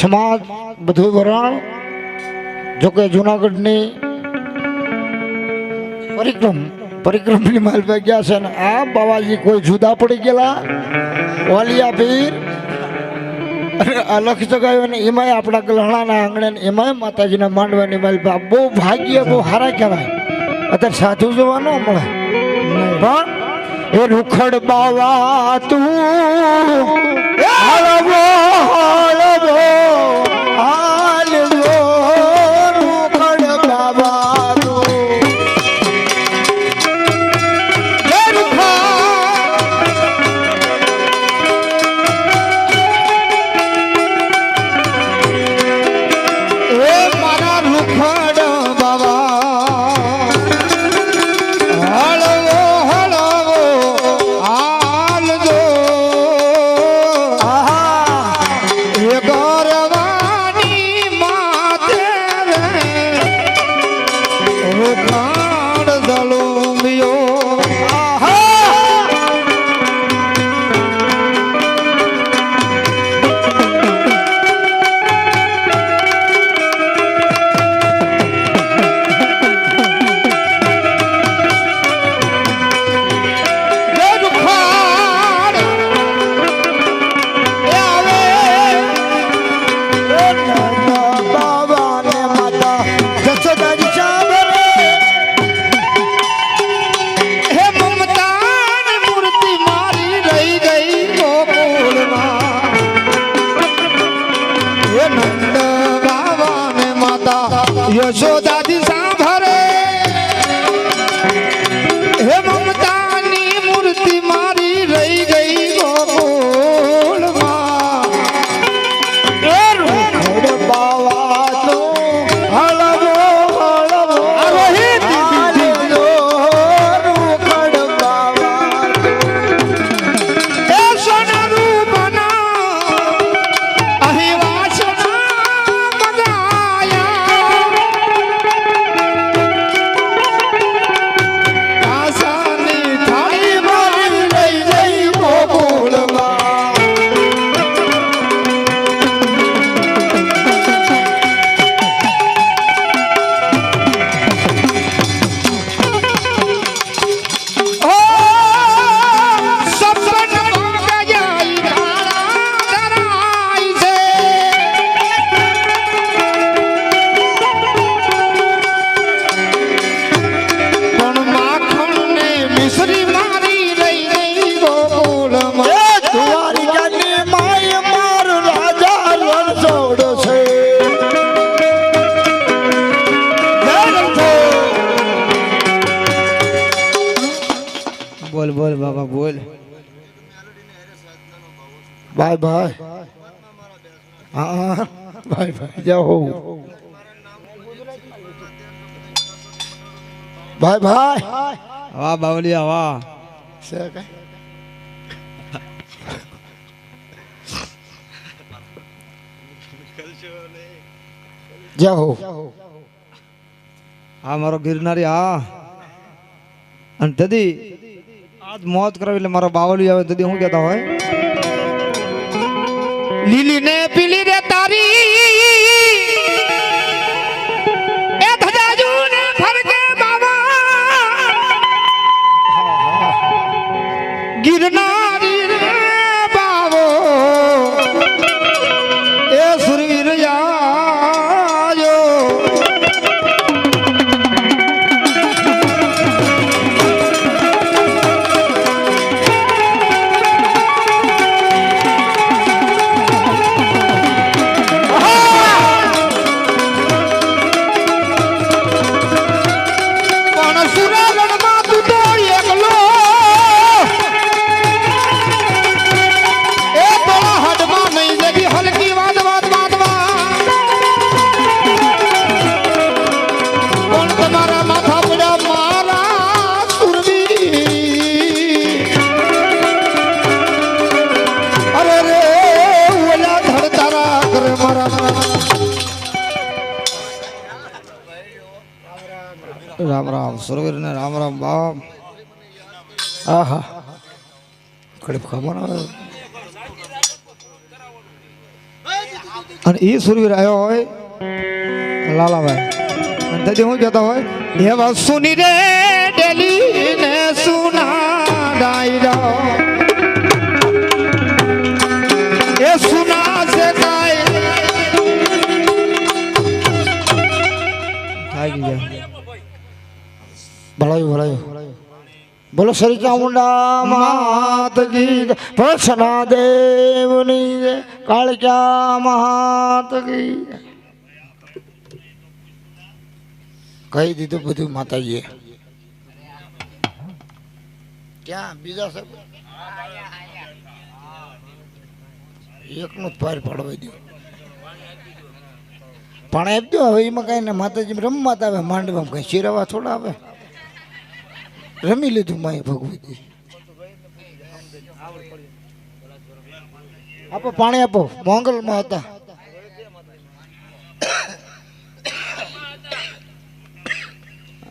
સમાજ બધું વરણ જોકે જુનાગઢની પરિક્રમ, પરિક્રમની માલભાઈ ગયા છે ને આ બાવાજી કોઈ જુદા પડી ગયેલા? વાલિયા પીર અને આ લખી શકાય ને એમાંય આપણા ગલહણાના આંગણે એમાંય માતાજીના માંડવાની માલ બહુ ભાગ્ય, બહુ સારા કહેવાય. અત્યારે સાધુ જોવા ન મળે. પણ એ રૂખડ બાવા તું. હળવો હળવો હાલવો માતા બોલ બાબા બોલ. ભાઈ ભાઈ હા ભાઈ ભાઈ જાઓ ભાઈ ભાઈ. વાહ બાવલિયા વાહ. છે કઈ મારો ગિરનારી હા. અને દદી આજ મોત કરાવી એટલે મારો બાવલી આવે દદી હું કહેતા હોય? લીલી ને પીલી રે તારી. રામ રામ સુરવીર ને રામ રામ બાપ. આહા. કડી ખબર અને એ સુરવીર આવ્યો હોય, લાલાભાઈ. અને તેથી હું કહેતો હોય એવા સુની રે ડેલી. ભલાયું ભલાયું. બોલો શ્રી ચામુંડા માત કી. ભસના દેવની કાળક્યા કાળિકા કી કહી દીધું બધું માતાજીએ. ક્યાં? બીજા સાહેબ? એકનું જ પાર પાડવા દો. પણ આપજો હવે એમાં કઈ ને માતાજી રમવા આવે, માંડવામાં કઈ શિરવા થોડા આવે? રમી લીધું માય ભગવતી. આપો પાણી આપો મોંગલમાં હતા.